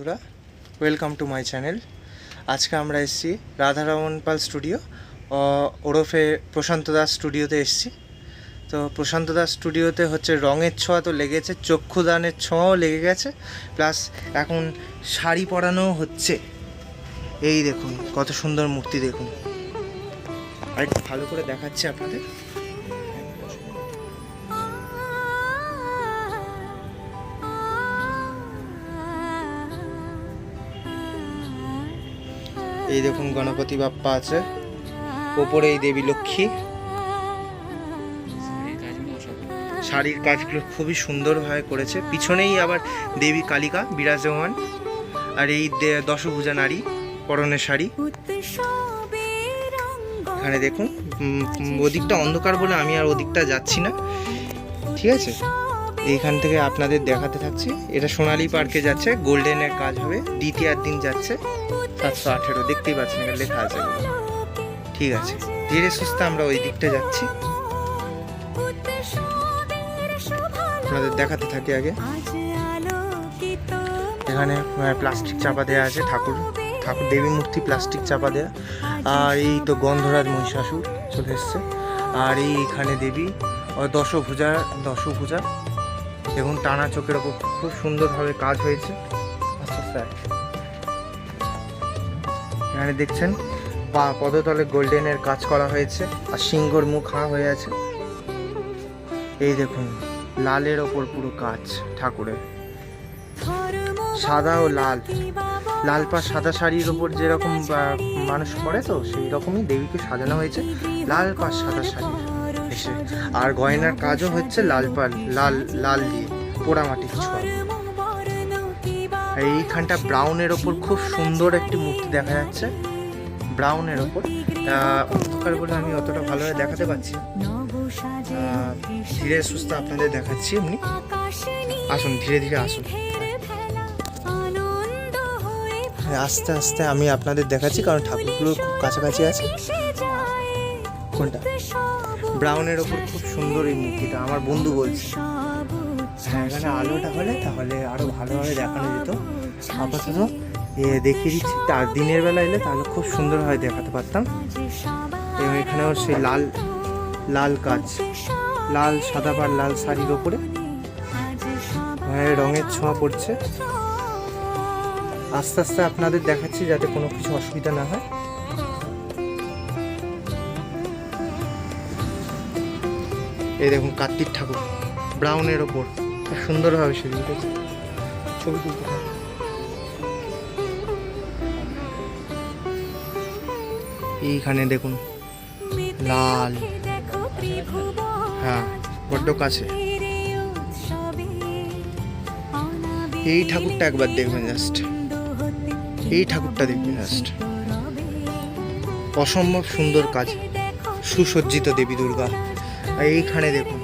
বন্ধুরা welcome to my channel আজকে আমরা এসেছি রাধারমন পাল স্টুডিও ওরফে প্রশান্ত দাস স্টুডিওতে এসেছি। তো প্রশান্ত দাস স্টুডিওতে হচ্ছে রঙের ছোঁয়া তো লেগেছে, চক্ষুদানের ছোঁয়াও লেগে গেছে প্লাস এখন শাড়ি পরানো হচ্ছে। এই দেখুন, কত সুন্দর মূর্তি দেখুন। আর একটু ভালো করে দেখাচ্ছি আপনাদের। এই দেখুন গণপতি বাপ্পা আছে। ওপরে এই দেবী লক্ষ্মী। শাড়ির কাজগুলো খুবই সুন্দরভাবে করেছে। পিছনেই আবার দেবী কালিকা, বিরাজমান। আর এই দশভুজা নারী পরনের শাড়ি। এখানে দেখুন ওদিকটা অন্ধকার বলে আমি আর ওদিকটা যাচ্ছি না। ঠিক আছে? এইখান থেকে আপনাদের দেখাতে থাকছি। এটা সোনালী পার্কে যাচ্ছে, গোল্ডেনের কাজ হবে দ্বিতীয় দিন যাচ্ছে। সাতশো আঠেরো, দেখতেই পাচ্ছেন এখানে লেখা আছে ঠিক আছে, ধীরে সুস্থে আমরা ওই দিকটা যাচ্ছি। আপনাদের দেখাতে থাকি আগে। এখানে প্লাস্টিক চাপা দেওয়া আছে, ঠাকুর ঠাকুর, দেবী মূর্তি প্লাস্টিক চাপা দেওয়া আর এই তো গন্ধরাজ মহিষাসুর চলে এসছে। আর এই এখানে দেবী দশভুজা দশভুজা। দেখুন, টানা চোখের ওপর খুব সুন্দরভাবে কাজ হয়েছে। আস্তে আয়। এখানে দেখছেন, পা, পদতলে গোল্ডেনের কাজ করা হয়েছে আর সিংহর মুখ হাঁ হয়ে আছে। এই দেখুন, লালের ওপর পুরো কাজ ঠাকুরের। সাদা ও লাল। লাল পা সাদা শাড়ির ওপর যেরকম মানুষ পরে তো, সেই রকমই দেবীকে সাজানো হয়েছে। লাল পা সাদা শাড়ি আর গয়নার কাজও হচ্ছে লাল পা, লাল লাল দিয়ে ছোঁয়া আর এইখানটা ব্রাউনের ওপর খুব সুন্দর একটি মূর্তি দেখা যাচ্ছে। ব্রাউনের ওপর। অন্ধকার বলে আমি অতটা ভালোভাবে দেখাতে পারছি ধীরে সুস্থ আপনাদের দেখাচ্ছি এমনি। আসুন ধীরে ধীরে আসুন। হ্যাঁ, আস্তে আস্তে আমি আপনাদের দেখাচ্ছি কারণ ঠাকুরগুলো খুব কাছাকাছি আছে। কোনটা? ব্রাউনের ওপর খুব সুন্দর এই মূর্তিটা আমার বন্ধু বলছে। এখানে আলোটা হলে তাহলে আরও ভালোভাবে দেখানো যেত। আপাতত দেখিয়ে দিচ্ছি। তার দিনের বেলা এলে তাহলে খুব সুন্দরভাবে দেখাতে পারতাম। এবং এখানেও সেই লাল লাল কাজ। লাল সাদা পাড় লাল শাড়ির ওপরে। হ্যাঁ, রঙের ছোঁয়া পড়ছে। আস্তে আস্তে আপনাদের দেখাচ্ছি যাতে কোনো কিছু অসুবিধা না হয়। এই দেখুন কার্তিক ঠাকুর ব্রাউনের ওপর। সুন্দরভাবে উঠেছে। ছবি তুলতে। এইখানে দেখুন, লাল। হ্যাঁ বড্ড কাছে। এই ঠাকুরটা একবার দেখবেন জাস্ট। এই ঠাকুরটা দেখবেন জাস্ট। অসম্ভব সুন্দর কাজ। সুসজ্জিত দেবী দুর্গা। এইখানে দেখুন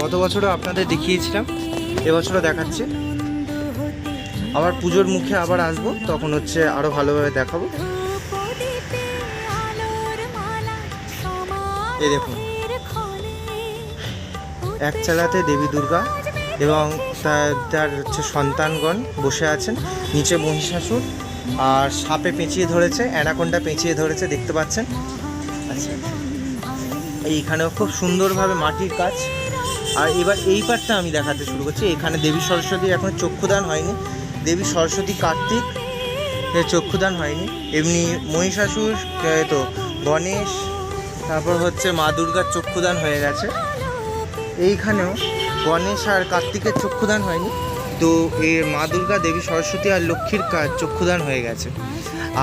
গত বছরও আপনাদের দেখিয়েছিলাম, এবছরও দেখাচ্ছে। আবার পুজোর মুখে আবার আসব, তখন হচ্ছে আরও ভালোভাবে দেখাবো। এই দেখুন, এক চালাতে দেবী দুর্গা এবং তার তার হচ্ছে সন্তানগণ বসে আছেন, নিচে মহিষাসুর, আর সাপে পেঁচিয়ে ধরেছে, অ্যানাকোন্ডা পেঁচিয়ে ধরেছে, দেখতে পাচ্ছেন? আচ্ছা এইখানেও খুব সুন্দরভাবে মাটির কাজ আর এবার এই পার্টটা আমি দেখাতে শুরু করছি। এখানে দেবী সরস্বতী এখন চক্ষুদান হয়নি। দেবী সরস্বতী কার্তিক চক্ষুদান হয়নি। এমনি মহিষাসুর তো গণেশ, তারপর হচ্ছে মা দুর্গার চক্ষুদান হয়ে গেছে। এইখানেও গণেশ আর কার্তিকের চক্ষুদান হয়নি। তো এ মা দুর্গা, দেবী সরস্বতী আর লক্ষ্মীর চক্ষুদান হয়ে গেছে।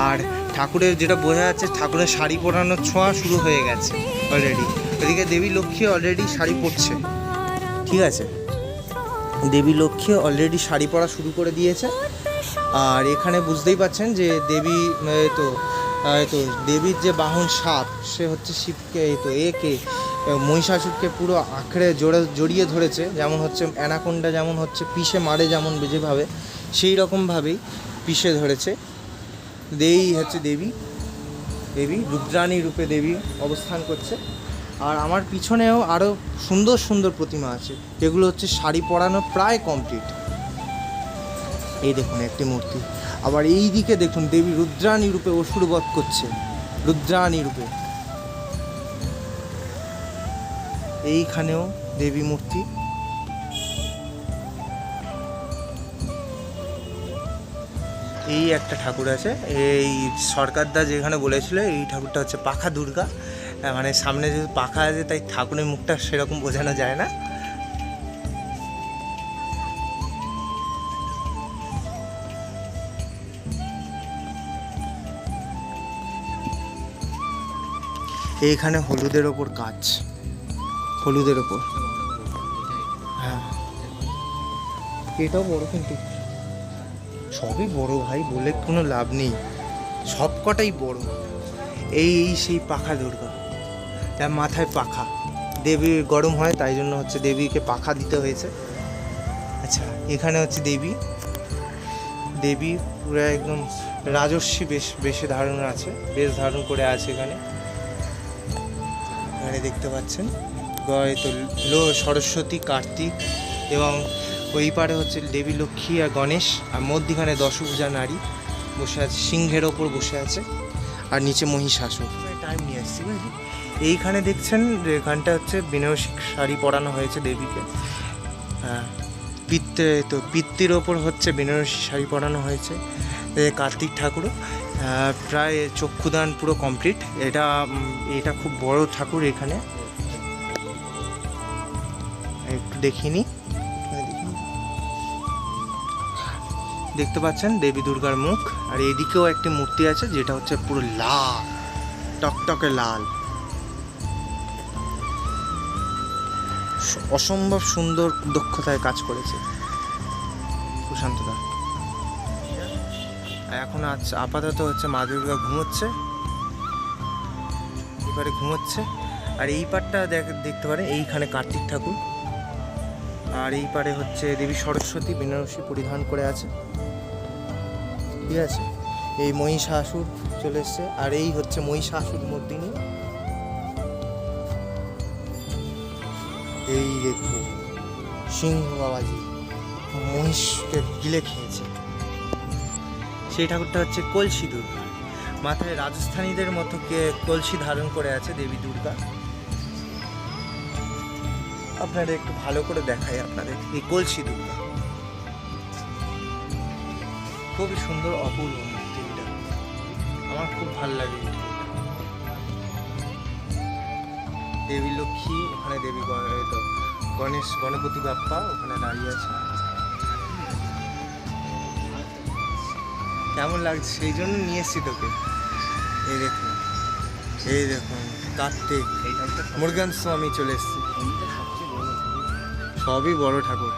আর ঠাকুরের যেটা বোঝা যাচ্ছে, ঠাকুরের শাড়ি পরানোর ছোঁয়া শুরু হয়ে গেছে অলরেডি ওদিকে দেবী, লক্ষ্মী অলরেডি শাড়ি পরছে। ঠিক আছে। দেবী লক্ষ্মী অলরেডি শাড়ি পরা শুরু করে দিয়েছে। আর এখানে বুঝতেই পাচ্ছেন যে দেবী তো তো, দেবীর যে বাহন সাপ, সে হচ্ছে শিবকে তো একে মহিষাসুরকে পুরো আঁকড়ে জোরে জড়িয়ে ধরেছে। যেমন হচ্ছে অ্যানাকোন্ডা, যেমন হচ্ছে পিষে মারে যেমন যেভাবে সেই রকমভাবেই পিষে ধরেছে। দেই হচ্ছে দেবী। দেবী, রুদ্রাণী রূপে দেবী অবস্থান করছে। আর আমার পিছনেও আরও সুন্দর সুন্দর প্রতিমা আছে, যেগুলো হচ্ছে শাড়ি পরানো প্রায় কমপ্লিট এই দেখুন একটি মূর্তি। আবার এই দিকে দেখুন দেবী রুদ্রাণী রূপে অসুর বধ করছে, রুদ্রাণী রূপে। এইখানেও দেবী মূর্তি। এই একটা ঠাকুর আছে, এই সরকারদা যেখানে বলেছিল, এই ঠাকুরটা হচ্ছে পাখা দুর্গা। মানে সামনে যে পাখা আছে, তাই ঠাকুরের মুখটা সেরকম বোঝানো যায় না। এইখানে হলুদের ওপর কাজ। হলুদের ওপর। হ্যাঁ। এটাও বড় কিন্তু। সবই বড় ভাই, বলে কোনো লাভ নেই। সব কটাই বড় এই সেই পাখা দুর্গা। তার মাথায় পাখা। দেবীর গরম হয়, তাই জন্য হচ্ছে দেবীকে পাখা দিতে হয়েছে। আচ্ছা এখানে হচ্ছে দেবী। দেবী পুরো একদম রাজস্বী বেশ, বেশে ধারণ আছে, বেশ ধারণ করে আছে এখানে। এখানে দেখতে পাচ্ছেন গ- তো সরস্বতী, কার্তিক এবং ওই পারে হচ্ছে দেবী লক্ষ্মী আর গণেশ আর মধ্যিখানে দশভূজা নারী বসে আছে, সিংহের ওপর বসে আছে আর নিচে মহিষাসুর। টাইম নিয়ে আসছি এইখানে দেখছেন, এখানটা হচ্ছে বিনয়সিক শাড়ি পরানো হয়েছে দেবীকে। হ্যাঁ পিত্তে, তো পিত্তির ওপর হচ্ছে বেনারসি শাড়ি পরানো হয়েছে কার্তিক ঠাকুরও। প্রায় চক্ষুদান পুরো কমপ্লিট। এটা এটা খুব বড় ঠাকুর এখানে। একটু দেখিনি। দেখতে পাচ্ছেন দেবী দুর্গার মুখ। আর এদিকেও একটি মূর্তি আছে, যেটা হচ্ছে পুরো লাল, টকটকে লাল। অসম্ভব সুন্দর দক্ষতায় কাজ করেছে। আর এখন আজ আপাতত হচ্ছে মা দুর্গা ঘুমোচ্ছে। এবারে ঘুমোচ্ছে। আর এই পারটা দেখ, দেখতে পারে এইখানে কার্তিক ঠাকুর। আর এই পারে হচ্ছে দেবী সরস্বতী বেনারসি পরিধান করে আছে। ঠিক আছে? এই মহিষাসুর চলে এসছে। আর এই হচ্ছে মহিষাসুর মর্দিনী। এই দেখো সিংহ বাবাজি মহিষকে গিলে খেয়েছে। সেই ঠাকুরটা হচ্ছে কলসি দুর্গা। মাথায় রাজস্থানীদের মতো কে কলসি ধারণ করে আছে দেবী দুর্গা। আপনারা একটু ভালো করে দেখাই আপনাদের এই কলসি দুর্গা। খুবই সুন্দর, অপূর্ব মূর্তি এটা আমার খুব ভালো লাগে। এই দেবী লক্ষ্মী, ওখানে দেবী গণেশ, গণপতি বাপ্পা ওখানে দাঁড়িয়ে আছে। কেমন লাগছে? সেই জন্য নিয়ে এসছি তোকে। এই দেখুন এই দেখুন, কার্তিক মুরগান স্বামী চলে এসছি। সবই বড় ঠাকুর।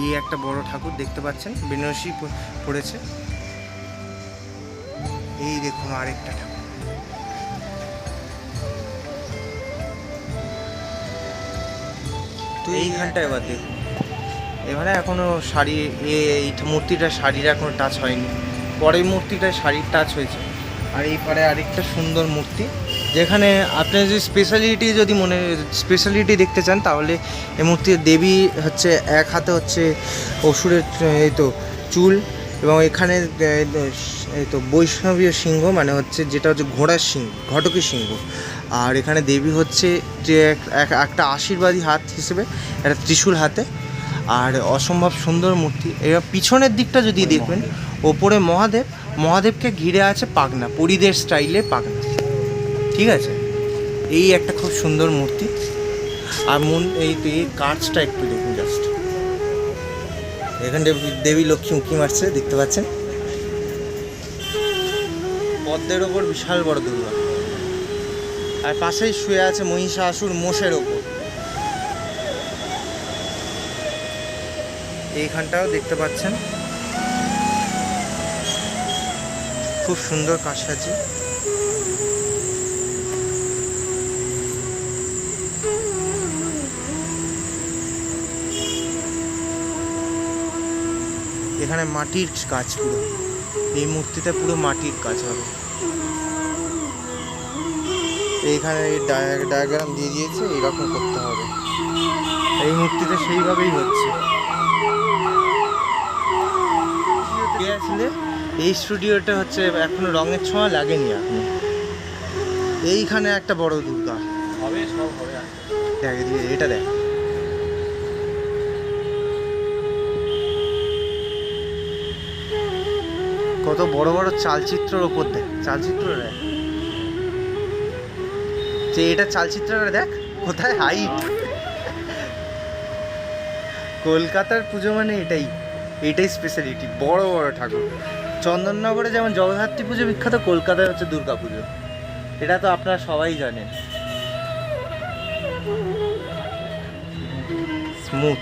এই একটা বড় ঠাকুর দেখতে পাচ্ছেন? বেনারসি পড়েছে। এই দেখুন আরেকটা তো এইখানটা এবার দেখুন এবারে এখনও শাড়ি এই মূর্তিটা শাড়ির এখনও টাচ হয়নি। পরের মূর্তিটা শাড়ির টাচ হয়েছে। আর এই পারে আরেকটা সুন্দর মূর্তি। যেখানে আপনি যদি স্পেশালিটি যদি মনে স্পেশালিটি দেখতে চান, তাহলে এই মূর্তির দেবী হচ্ছে, এক হাতে হচ্ছে অসুরের, এই তো চুল এবং এখানে এই তো বৈষ্ণবীয় সিংহ মানে হচ্ছে, যেটা হচ্ছে ঘোড়ার সিংহ, ঘটকের সিংহ। আর এখানে দেবী হচ্ছে যে এক- এক- একটা আশীর্বাদী হাত হিসেবে একটা ত্রিশূল হাতে। আর অসম্ভব সুন্দর মূর্তি। এবার পিছনের দিকটা যদি দেখবেন ওপরে মহাদেব। মহাদেবকে ঘিরে আছে পাগনা পরিদের স্টাইলে পাগনা। ঠিক আছে? এই একটা খুব সুন্দর মূর্তি। আর মন এই এই কার্চটা একটু দেখুন জাস্ট এখানে দেবী- দেবী লক্ষ্মী উঁকি মারছে দেখতে পাচ্ছেন? পদ্মের ওপর বিশাল বড় দুর্গা। আর পাশেই শুয়ে আছে মহিষাসুর মোষের ওপর। এইখানটাও দেখতে পাচ্ছেন। খুব সুন্দর কাছাকাছি এখানে মাটির কাজ পুরো এই মূর্তিতে পুরো মাটির কাজ হবে। এইখানে ডায়াগ্রাম দিয়ে দিয়েছে এইরকম করতে হবে। এই মূর্তিটা সেইভাবেই হচ্ছে। এই স্টুডিওটা হচ্ছে এখনও রঙের ছোঁয়া লাগেনি আপনি। এইখানে একটা বড় দুর্গা। এটা দেখ। কত বড় বড় চালচিত্রর ওপর দেখ চালচিত্র দেখ। যে এটা চালচিত্রটা দেখ, কোথায় হাইট কলকাতার পুজো মানে এটাই এটাই স্পেশালিটি বড় বড় ঠাকুর। চন্দননগরে যেমন জগদ্ধাত্রী পুজো, বিখ্যাত, কলকাতায় হচ্ছে দুর্গা পুজো। এটা তো আপনারা সবাই জানেন। স্মুথ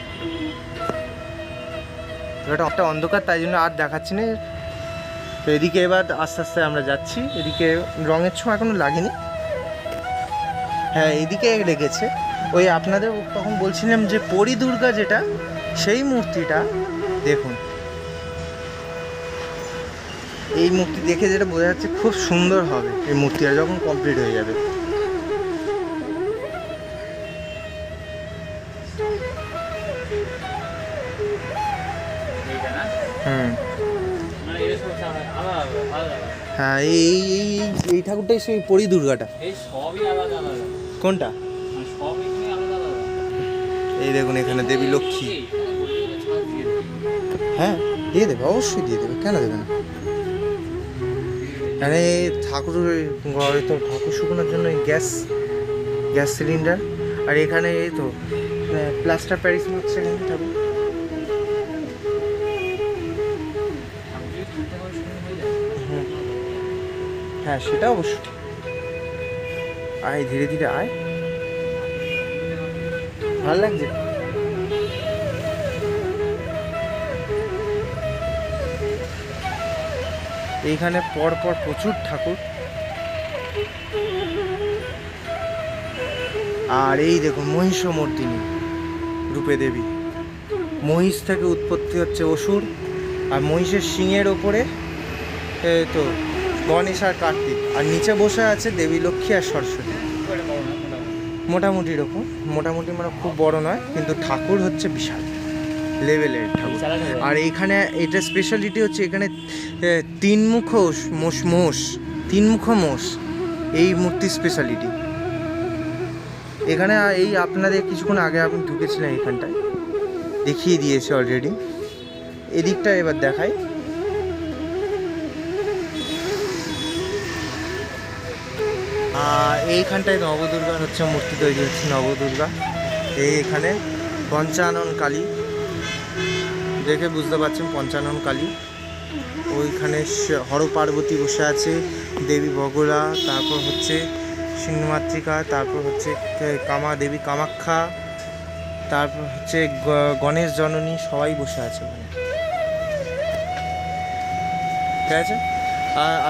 এটা একটা অন্ধকার, তাই জন্য আর দেখাচ্ছি না। তো এদিকে এবার আস্তে আস্তে আমরা যাচ্ছি। এদিকে রঙের ছোঁয়া এখনও লাগেনি। হ্যাঁ এদিকে লেগেছে। ওই আপনাদের তখন বলছিলাম যে পরি দুর্গা যেটা, সেই মূর্তিটা, দেখুন। এই মূর্তি দেখে যেটা বোঝা যাচ্ছে খুব সুন্দর হবে এই মূর্তিটা, যখন কমপ্লিট হয়ে যাবে। হ্যাঁ এই এই ঠাকুরটাই সেই পরি দুর্গাটা সবই আলাদা আলাদা। কোনটা মানে এই দেখুন এখানে দেবী লক্ষ্মী। হ্যাঁ দিয়ে দেবে, অবশ্যই দিয়ে দেবে, কেন দেবে না এখানে ঠাকুর ঘরে তো ঠাকুর শুকানোর জন্য গ্যাস গ্যাস সিলিন্ডার, আর এখানে এই তো প্লাস্টার প্যারিস হচ্ছে হয়ে, সেটা অবশ্য ঠিক। আয়, ধীরে ধীরে আয়। ভালো লাগছে? এইখানে পর পর প্রচুর ঠাকুর। আর এই দেখুন মহিষমর্দিনী রূপে দেবী। মহিষ থেকে উৎপত্তি হচ্ছে অসুর, আর মহিষের শিঙের ওপরে তো গণেশ আর কার্তিক। আর নিচে বসে আছে দেবী, লক্ষ্মী আর সরস্বতী। মোটামুটি এরকম মোটামুটি মানে খুব বড় নয়, কিন্তু ঠাকুর হচ্ছে বিশাল। লেভেলের ঠাকুর। আর এইখানে এটা স্পেশালিটি হচ্ছে এখানে তিন মুখ মোষ মোষ তিন মুখ মোষ। এই মূর্তির স্পেশালিটি এখানে এই আপনাদের কিছুক্ষণ আগে আপনি ঢুকেছিলেন এখানটায়। দেখিয়ে দিয়েছে অলরেডি এদিকটা এবার দেখাই। এইখানটায় নবদুর্গার হচ্ছে মূর্তি তৈরি হচ্ছে নবদুর্গা। এই এখানে পঞ্চানন কালী, দেখে বুঝতে পারছেন পঞ্চানন কালী। ওইখানে হর পার্বতী বসে আছে, দেবী বগলা, তারপর হচ্ছে সিংহমাতৃকা, তারপর হচ্ছে কামা দেবী কামাখ্যা, তারপর হচ্ছে গণেশ জননী, সবাই বসে আছে ওখানে। ঠিক আছে?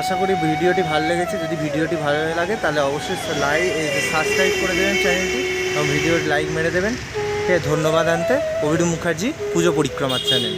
আশা করি ভিডিওটি ভালো লেগেছে। যদি ভিডিওটি ভালো লাগে, তাহলে অবশ্যই লাইক সাবস্ক্রাইব করে দেবেন চ্যানেলটি এবং ভিডিওর লাইক মেরে দেবেন। ধন্যবাদ আনতে। অভিরু মুখার্জি, পুজো পরিক্রমার চ্যানেল